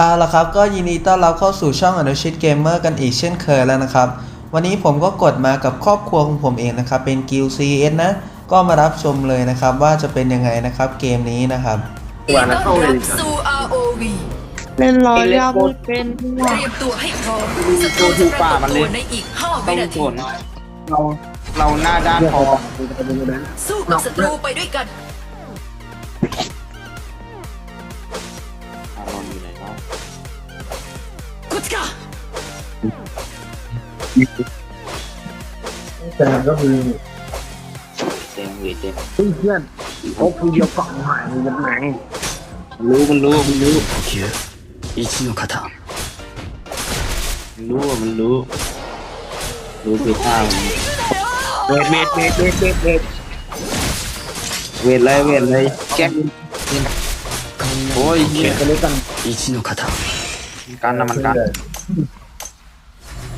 เอาละครับก็ยินดีต้อนรับเข้าสู่ช่องอนุชิตเกมเมอร์กันอีกเช่นเคยแล้วนะครับ วันนี้ผมก็กดมากับครอบครัวของผมเองนะครับ เป็นกิลซีเอสนะ ก็มารับชมเลยนะครับ ว่าจะเป็นยังไงนะครับเกมนี้นะครับยินดีต้อนรับสู่ ROV เล่นร้อยยาพูดเป็นเตรียมตัวให้พร้อมศัตรูจะปรากฏตัวในอีก5วิต้องนาสทีนเราเราหน้าด้านพอสู้กับศัตรูไปด้วยกัน แต่ก็คือ เต็มเวทเต็ม เพื่อนโอ้คือเดียวกล่องหายมันไหน รู้มันรู้มันรู้ 呼吸一の型 มันรู้มันรู้ รู้คือท่ามันเวทเวทเวทเวทเวทเวทเวทเลยเวทเลยแจ็คโอ้ยเหี้ย จะเล่นกัน 一の型 การนำมันกา ร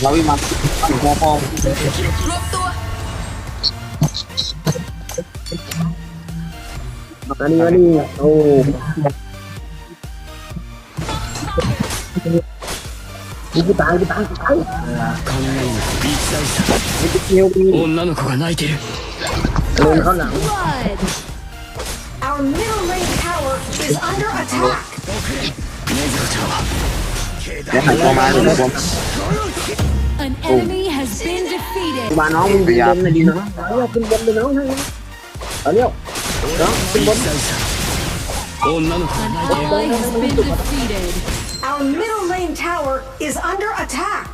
เราวิ่งมาตั้งหัวพอง รวมตัว อันนี้อันนี้โอ้กูตายกูตายกูตาย 雷の一大差 เกี่ยวดี 女の子が泣いてる ลงเข้าหลัง Our middle lane tower is under attack. 禰豆子ちゃんは เดี๋ยวหันตัวมาเดี๋ยวตัวมา An enemy has been defeated. มาน้องมึงเป็นบนเลยดีน้องเอาเป็นบนเลยน้องเอาเร็วน้องเป็นบน 一大差女の子が An 泣いてる ally has been defeated. Our middle lane tower is under attack.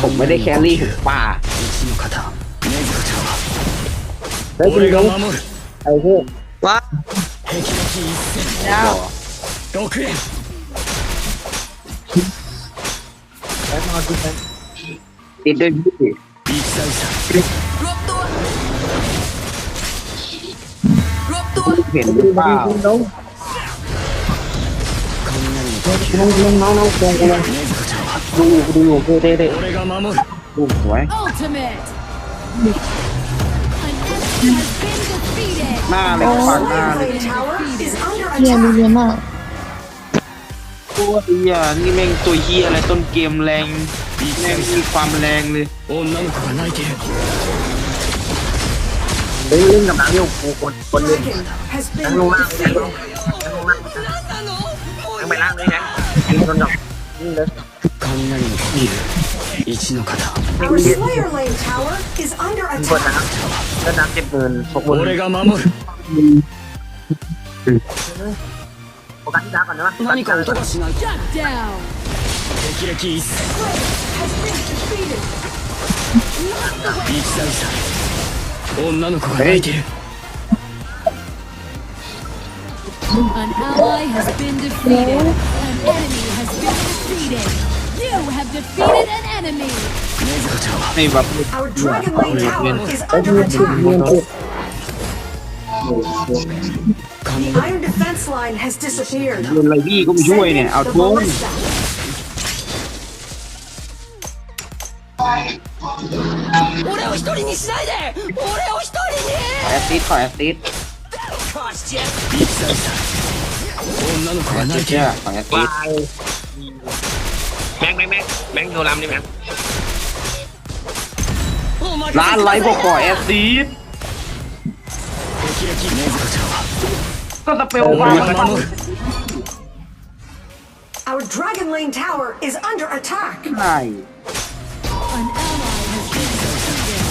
ผมไม่ได้แครี่ถึงป่า 一の型禰豆子ちゃんは เฮ้ยคุณ 俺 น้ が อง 守る ไอ้พวก 霹靂一戦6連 แล้วมาที่ไหน ติดด้วยพี่ 一大差 ร Đấy nó cứ thế. Tin đến gì? Bị sai sai. Rốt tua. Rốt tua. Hiện được vào. Không không không không không không không. Đu đu đu đu đu. Đu quái. Ma này phản ma này. Yeah, mình mà. ตัวเฮียนี่แม่งตัวเฮียอะไรต้นเกมแรงแม่งมีความแรงเลย 女の子が泣いてる เล่นเล่นกับนางเร็วกูคนคนเล่น Dragon has นั่ง been ลงล่างนั่งลง defeated. นั่งลงล่างนั่งไปล่างเลยนะยิงคนดอกยิงเลย 雷の呼吸一の型 Our Slayer Lane Tower is under ยิงคน attack. น้ำแล้วน้ำเจ็บเงินพวกมึง 俺が守る おかしいなかな何か音がしない敵歴一切一対三女の子が泣いてる An ally has been defeated. An enemy has been defeated. You have defeated an enemy. Our Dragon Lane Tower is under attack. เงิน The Iron Defense Line has disappeared. เงินอะไรพี่ก็ไม่ช่วยเนี่ย เอา The โทน Ballista. 俺を一人にしないで俺を一人 ขอแอสซิสขอแอสซิส にかしてやる一大差女の子が泣いて เชื่ る อขอแอสซิส แบงค์แบงค์แบงค์แบงค์โทรลำนี่แบงค์ お任せく ร้าน だ ไร さい บอกขอแอสซิส 霹靂禰豆子ちゃんは ก็สเปลว่า 俺が守る Our Dragon Lane Tower is under attack. ใช่ An ally has been defeated.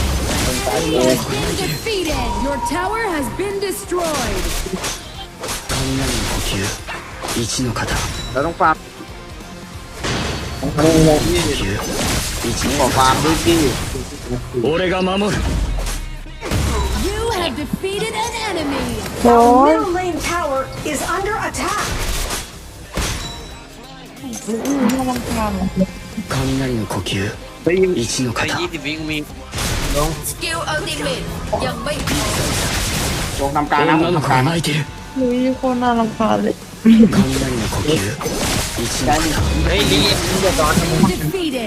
He has been defeated. Your tower has been destroyed. 雷の呼吸一の型 เราต้องฟาร์ม 呼吸一 ขอ の ฟาร์มด้วยพี่ 俺が守る You have defeated an enemy. Our middle lane tower is under attack. อืมน่ารำคาญอะ 雷の呼吸 เฮ้ย 一の ไอ้ 型 ยี่สิบวิงมี สกิลอัลติเมทยังไม่พอ ลงทำการนะ 女の子が泣いてる เฮ้ยโคนน่ารำคาญเลย 雷の呼吸一の型 เฮ้ยลีนเดือดร้อน Defeated.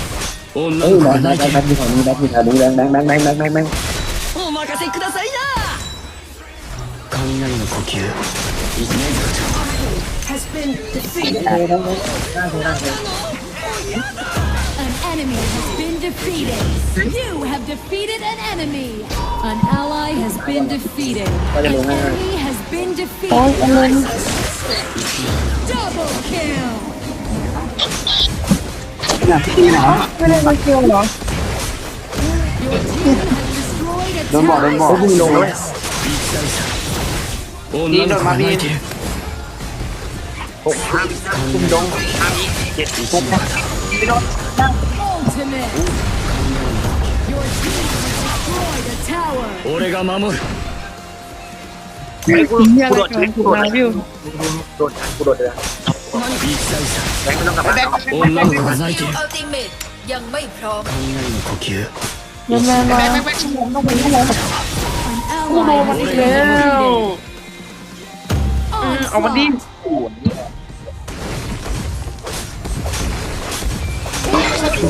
い ค์ て แบ る งค์มีของนี้แบงค์มีของนี้แบงค์แบงค์แบงค์แบงค์แบงค์แบงค์แบงค์ お任せくださいな雷の呼吸一の型 Has been defeated. An enemy has been defeated. You have defeated an enemy. An ally has been defeated. An enemy has been โอ้ ย defeated. อะไร Double kill. ไม่ได้มาเกี่ยวเหรอ Your team has destroyed a โดนบ่อโดนบ่อ tower. ลงเลย 女の子が泣いてるหกห้าคุมดงห้ามีเจ็ดหก Ultimate. Your team has destroyed a tower. 俺が守る เฮ้ยกู เฮียอะไร โดด เกิ กู น โดด มาวิว โดดกูโดดเลย 一大差 แบงค์ไม่ต้องกลับมาแบงค์ 女の子が ส 泣い กิ て ล る อัลติเมทยังไม่พร้อม 雷の呼吸 แม่แม่มา An ally has been defeated. เอามาดิ Onslaught.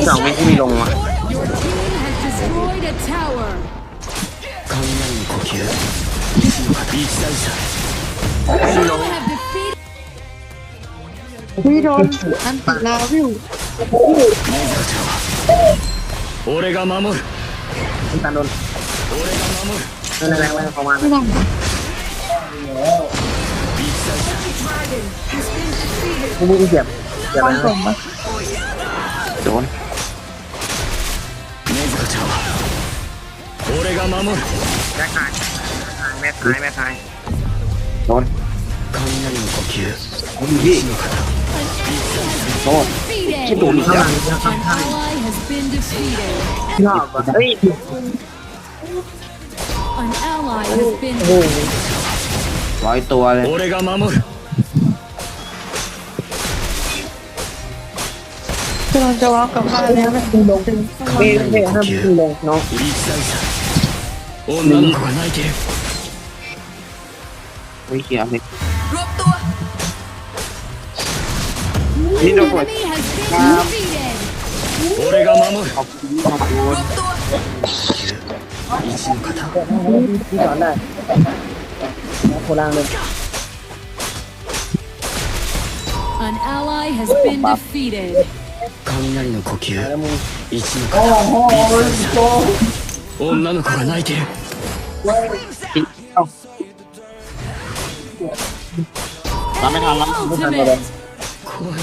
สองวิที่มีลงมา Your team has destroyed a tower. 雷の呼吸一の型一大差 You have defeated วิโดนอันติลาวิว 俺が守る ตาโดน 俺が守る นั่นแหละแรงประมาณ ไม่ทำ 一大差 กูมึงเจ็บเจ็บ ความ นะ สมปะ โดน 禰豆子ちゃんは俺が守る แม่ขายแม่ขายแม่ขายโดน 雷の呼吸 พี่ 一の型 โทษคิดดูดิเนี่ยชอ้โอ้ร้อยตัวเลยกำลังจะล็อกกับบ้านแล้วนะลงเบนเบนห้ามลงเนาะโอ้ยเขียวไลย みんな怖い。俺が守る。一の方。你捣蛋！胡こ的。An おの呼吸。の。女の子が泣いてる。ダメな、ダメな。怖い。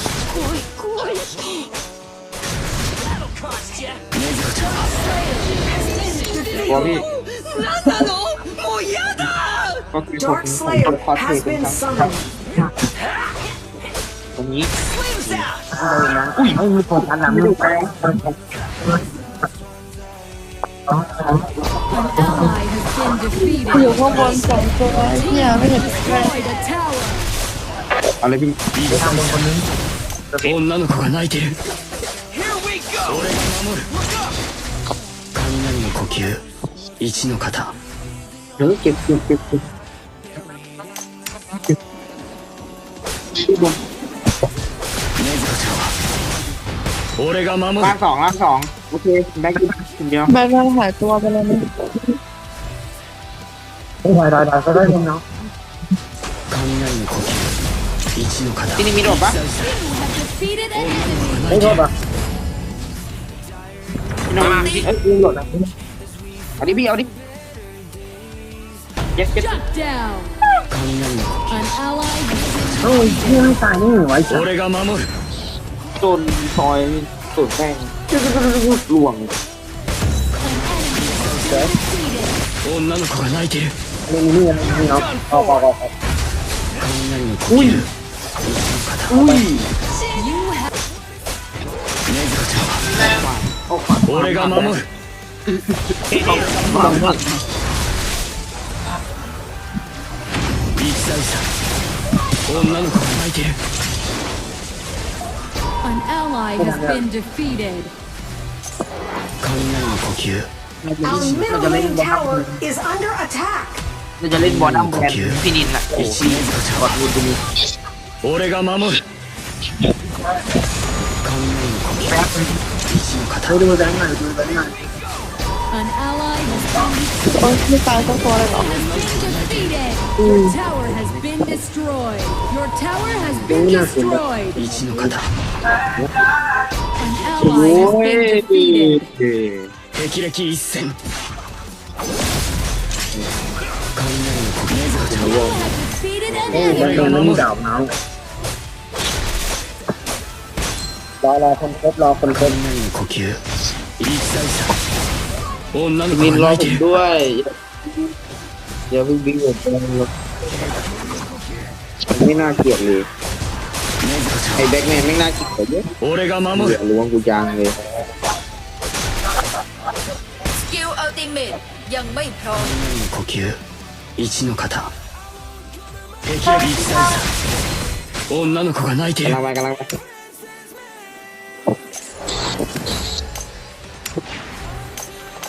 ตัวพี่ 何なのもう嫌だ ก็คือผม Dark ผม Slayer ต้องคอสเพล has ย์ตรง been กลาง summoned. ตรงนี้ Flames out เลยนะอุ้ยไม่มีคนทันหลังมึงไป An ally has been อยู่ defeated. ข้างบนสองตัวเฮียไม่เห็นเลย Destroyed a tower. เอาเลยพี่ 女の子が泣いてる Here we go 俺が守る雷の呼吸 一の型 เฮ้ยเจ็บเจ็บเจ็บเจ็บ 禰豆子ちゃんは俺が守る ล่างสองล่างสองโอเคแบงค์คนเดียว แบทแมนหายตัวไปแล้วนี่ ถอยถอยถอยก็ได้เนาะ 雷の呼吸一の型 ที่นี่มีโดดปะ 一大差 You have defeated an enemy. ไม่โทษป่ะ พี่น้องมาพี่ เอ้ยมึงโดดนะ เอาดิพี่เอาดิเจ็ดเจ็ด Shut down. 雷の呼 An ally has been เอ้ยเฮียไม่ตายนี่หว่าไอ้ 吸俺が守る จนซอยสุดแม่งหลวง 女の子が泣いてる นี่นี่นี่เนาะเอาเอาเอาเอา 雷の呼吸石の肩 อุ้ย You have 禰豆子ちゃんは俺が守る บังคับ 一歳差女の子が泣いてる an ally has been defeated. 雷の呼吸 Our middle lane tower is under attack. เราจะเล่นบอลอัมแบนพี่นินอ่ะโอ้ 一 พี่ 禰豆子ちゃん บอลลูนพี่นิน 俺が守る雷の呼吸石の肩 ดูดูแบงค์หน่อยดูแบงค์หน่อย An ally has been, โอ้ยไม่ตายสักตัวเลยเหรอ has been defeated. Your tower has been destroyed. Your tower has been destroyed. 石の肩 An ally has been defeated. 霹靂一閃雷の呼吸禰豆子ちゃん You have defeated an โอ้แบง enemy. ค์มันไม่มีดาวเนาะรอรอคนครบรอคนครบ 雷の呼吸一歳差 女の子 นิน が รอ 泣い ผ て ม る ด้วยเดี๋ยวพี่บิ๊กผมไม่น่าเกลียดเลย 禰豆子ちゃ ไอ้แบ็กแมนไม่น่าเกลียดเลย ん俺が เห 守 ลื る อล้วงกูจังเลย สกิลอัลติเมทยังไม่พร้อม 雷の呼吸一の肩霹靂一歳差女の子が泣いて กำ る ลังไปกำลังไป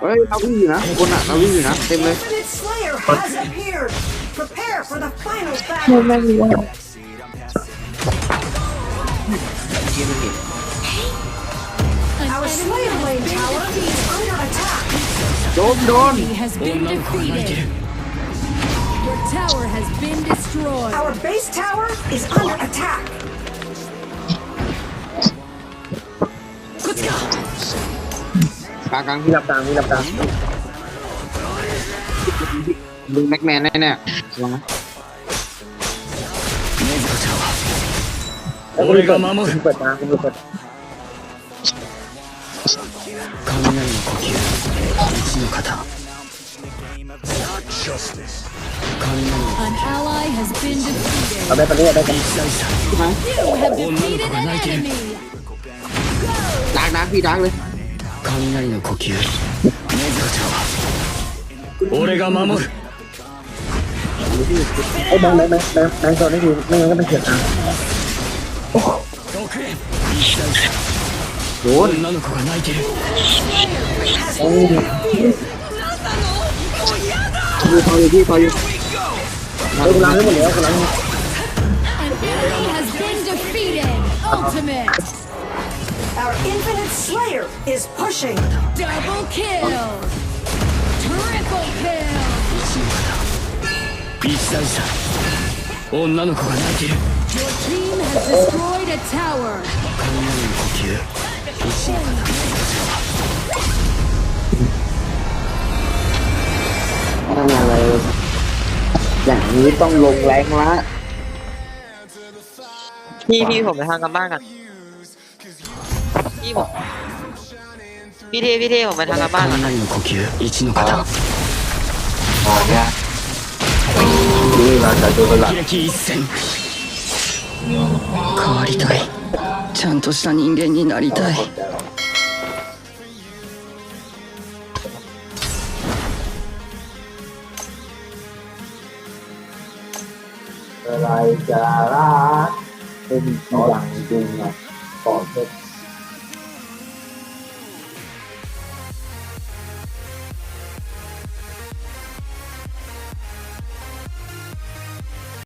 เฮ้ยเราวิ่งอยู่นะคนอ่ะเราวิ่งอยู่นะเต็มเลยไม่ไม่มีแล้วเกมมันเห็น Our Slayer Lane Tower is under attack. โดนโดน Enemy has been defeated. Your tower has been destroyed. Our base tower is under attack. Let's go. กลางกลาง มีหลับตามีหลับตา ดึงแม็กแมนแน่แน่ลองนะ 禰豆子ちゃんは俺が守る เปิดตาคุณเปิด 雷の呼吸一の肩雷の An ally has been เอา defeated. ได้ตอนนี้ได้กัน 一歳差 You have defeated an enemy. ดักดักพี่ดักเลย 雷の呼吸禰豆子ちゃんは俺が守る ไอ้แบงค์แบงค์แบงค์แบงค์แบงค์ตอนนี้คือไม่งั้นก็เป็นเขียนตา 6円一歳差 โดน 女の子が泣いてる โอ้ย พี่พออยู่พี่พออยู่ เฮ้ยกูล้างให้หมดแล้วกูล้าง An enemy has been defeated. Ultimate. Our Infinite Slayer is pushing. Double kill. Triple kill. 一歳差女の子が泣いてる Your team has destroyed a tower. 雷の呼吸一の肩 ทำอะไรอย่างนี้ต้องลงแรงละ พี่พี่ผมไปทำกันบ้านกัน いいもんビレオビレオを村バー。ガー。の呼吸のあ一戦変わりたいちゃんとした人間になりたい来家！